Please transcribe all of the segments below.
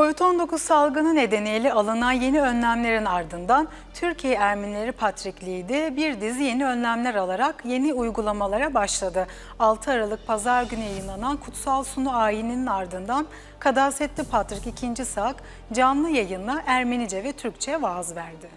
Covid-19 salgını nedeniyle alınan yeni önlemlerin ardından Türkiye Ermenileri Patrikliği de bir dizi yeni önlemler alarak yeni uygulamalara başladı. 6 Aralık Pazar günü yayınlanan Kutsal Sunu ayininin ardından Kadasetli Patrik II. Sak canlı yayınla Ermenice ve Türkçe vaaz verdi.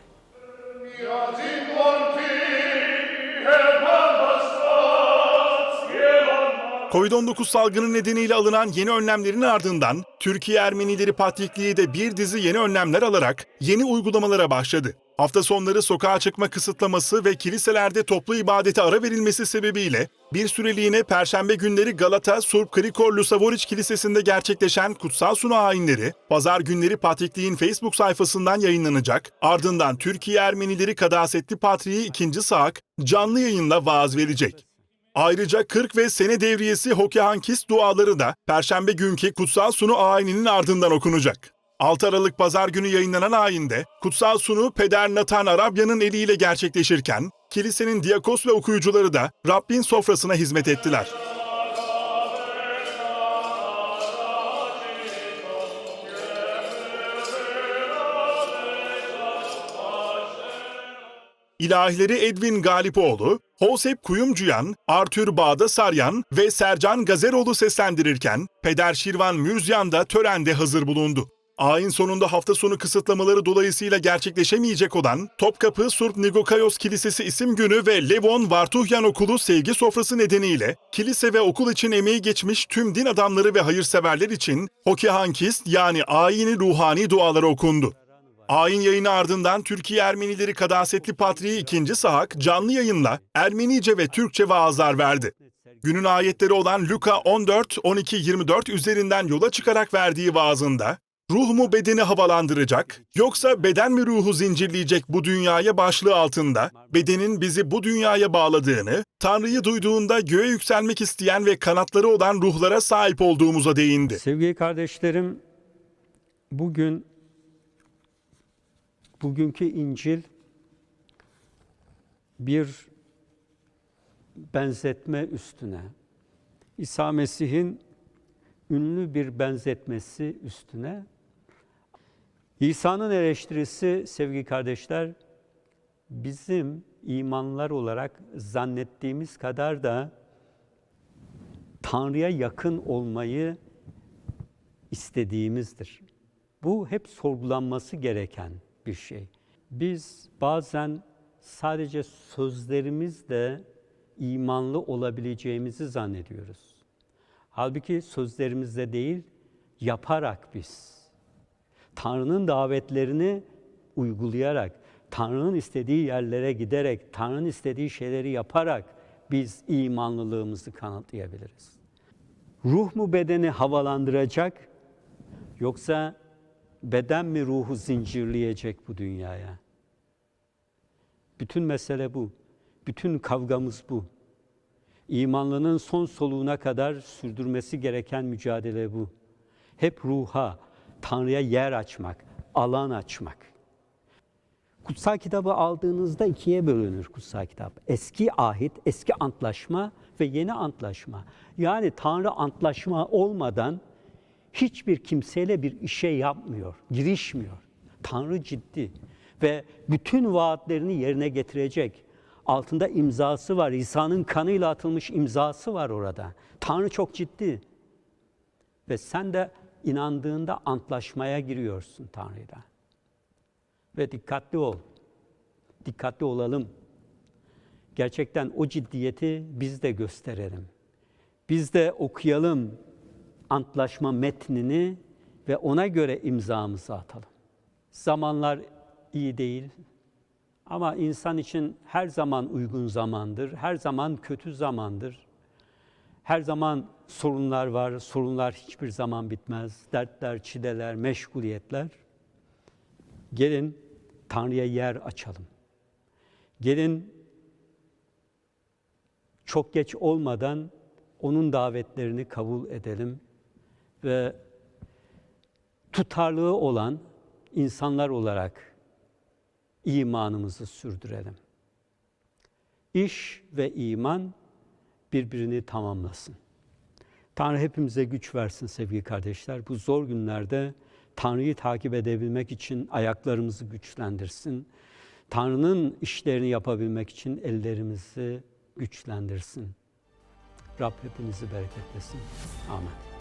Covid-19 salgını nedeniyle alınan yeni önlemlerin ardından Türkiye Ermenileri Patrikliği de bir dizi yeni önlemler alarak yeni uygulamalara başladı. Hafta sonları sokağa çıkma kısıtlaması ve kiliselerde toplu ibadete ara verilmesi sebebiyle bir süreliğine Perşembe günleri Galata Surp Krikor Lusavoriç Kilisesi'nde gerçekleşen kutsal sunu ayinleri, pazar günleri Patrikliğin Facebook sayfasından yayınlanacak, ardından Türkiye Ermenileri Kadasetli Patriği 2. Saak canlı yayınla vaaz verecek. Ayrıca 40 ve sene devriyesi Hokehankis duaları da Perşembe günkü Kutsal Sunu ayininin ardından okunacak. 6 Aralık Pazar günü yayınlanan ayinde Kutsal Sunu Peder Nathan Arabya'nın eliyle gerçekleşirken kilisenin diakos ve okuyucuları da Rabbin sofrasına hizmet ettiler. İlahileri Edwin Galipoğlu, Hosep Kuyumcuyan, Artür Bağda Saryan ve Sercan Gazeroğlu seslendirirken Peder Şirvan Mürzyan da törende hazır bulundu. Ayin sonunda hafta sonu kısıtlamaları dolayısıyla gerçekleşemeyecek olan Topkapı Surp Nigokayos Kilisesi isim günü ve Levon Vartuhyan Okulu sevgi sofrası nedeniyle kilise ve okul için emeği geçmiş tüm din adamları ve hayırseverler için Hokihankist yani ayini ruhani duaları okundu. Ayin yayını ardından Türkiye Ermenileri Kadasetli Patriği 2. Sahak canlı yayınla Ermenice ve Türkçe vaazlar verdi. Günün ayetleri olan Luka 14, 12, 24 üzerinden yola çıkarak verdiği vaazında, Ruh mu bedeni havalandıracak, yoksa beden mi ruhu zincirleyecek bu dünyaya başlığı altında, bedenin bizi bu dünyaya bağladığını, Tanrı'yı duyduğunda göğe yükselmek isteyen ve kanatları olan ruhlara sahip olduğumuza değindi. Sevgili kardeşlerim, bugün bugünkü İncil bir benzetme üstüne, İsa Mesih'in ünlü bir benzetmesi üstüne, İsa'nın eleştirisi sevgili kardeşler, bizim imanlar olarak zannettiğimiz kadar da Tanrı'ya yakın olmayı istediğimizdir. Bu hep sorgulanması gereken bir şey. Biz bazen sadece sözlerimizle imanlı olabileceğimizi zannediyoruz. Halbuki sözlerimizle değil, yaparak biz. Tanrı'nın davetlerini uygulayarak, Tanrı'nın istediği yerlere giderek, Tanrı'nın istediği şeyleri yaparak biz imanlılığımızı kanıtlayabiliriz. Ruh mu bedeni havalandıracak yoksa beden mi ruhu zincirleyecek bu dünyaya? Bütün mesele bu. Bütün kavgamız bu. İmanlının son soluğuna kadar sürdürmesi gereken mücadele bu. Hep ruha, Tanrı'ya yer açmak, alan açmak. Kutsal kitabı aldığınızda ikiye bölünür kutsal kitap. Eski ahit, eski antlaşma ve yeni antlaşma. Yani Tanrı antlaşma olmadan hiçbir kimseyle bir işe yapmıyor, girişmiyor. Tanrı ciddi ve bütün vaatlerini yerine getirecek. Altında imzası var. İsa'nın kanıyla atılmış imzası var orada. Tanrı çok ciddi. Ve sen de inandığında antlaşmaya giriyorsun Tanrı'yla. Ve dikkatli ol. Dikkatli olalım. Gerçekten o ciddiyeti biz de gösterelim. Biz de okuyalım antlaşma metnini ve ona göre imzamızı atalım. Zamanlar iyi değil ama insan için her zaman uygun zamandır, her zaman kötü zamandır. Her zaman sorunlar var, sorunlar hiçbir zaman bitmez. Dertler, çileler, meşguliyetler. Gelin Tanrı'ya yer açalım. Gelin çok geç olmadan onun davetlerini kabul edelim ve tutarlığı olan insanlar olarak imanımızı sürdürelim. İş ve iman birbirini tamamlasın. Tanrı hepimize güç versin sevgili kardeşler. Bu zor günlerde Tanrı'yı takip edebilmek için ayaklarımızı güçlendirsin. Tanrı'nın işlerini yapabilmek için ellerimizi güçlendirsin. Rab hepinizi bereketlesin. Amin.